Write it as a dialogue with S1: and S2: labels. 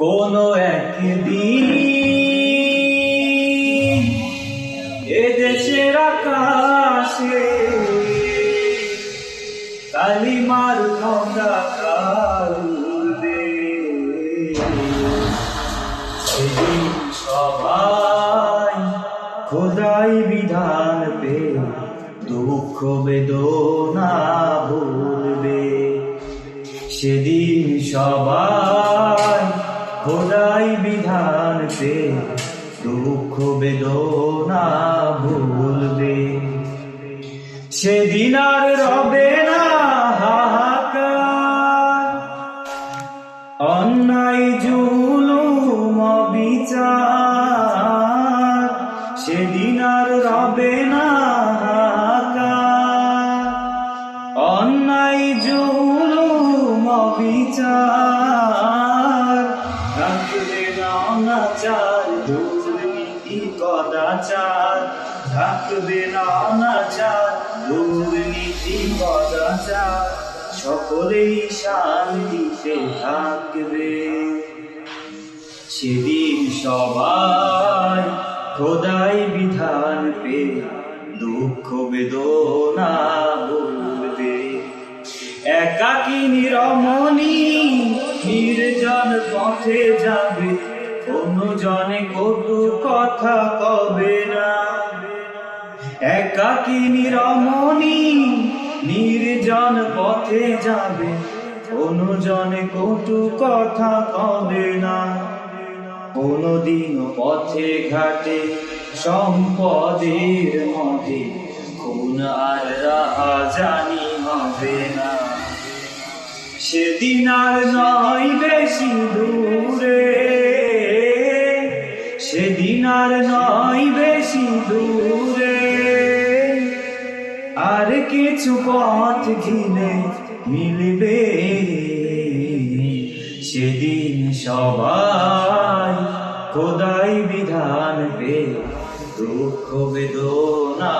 S1: কোনো একদিন এদেশের আকাশে কালিমার উড়বে। সেদিন সবাই খোদাই বিধান পে দুঃখ বেদনা ভুলবে। সেদিন সবাই খোদাই বিধান পে দুঃখ বেদনা ভুলবে সেদিন আর রবে না হাহাকার। অন্যায়, জুলুম বিচার সেদিন আর রবে না হাহাকার। অন্যায়, জুলুম বিচার অনাচার দুর্নীতি কদাচার? থাকবে না অনাচার দুর্নীতি কদাচার? সকলেই শান্তিতে থাকবে। সেদিন সবাই খোদাই বিধান পে, দুঃখ বেদনা বলবে একাকি নিরমণি, নির্জন পথে যাবে। জনে কটু কথা কবে না? একাকি নিরমণি নির্জন পথে যাবে। অনুজনে কটু কথা কবে না? কোনদিন পথে ঘাটে সম্পদের মধ্যে। কোন আর রাহা জানি হবে না। সেদিন আর নয় বেশি দূরে সেদিন আর নয় বেশি দূরে। আর কিছু পথ ঘিরে মিলবে। সেদিন সবাই খোদাই বিধান পে দুঃখ বেদনা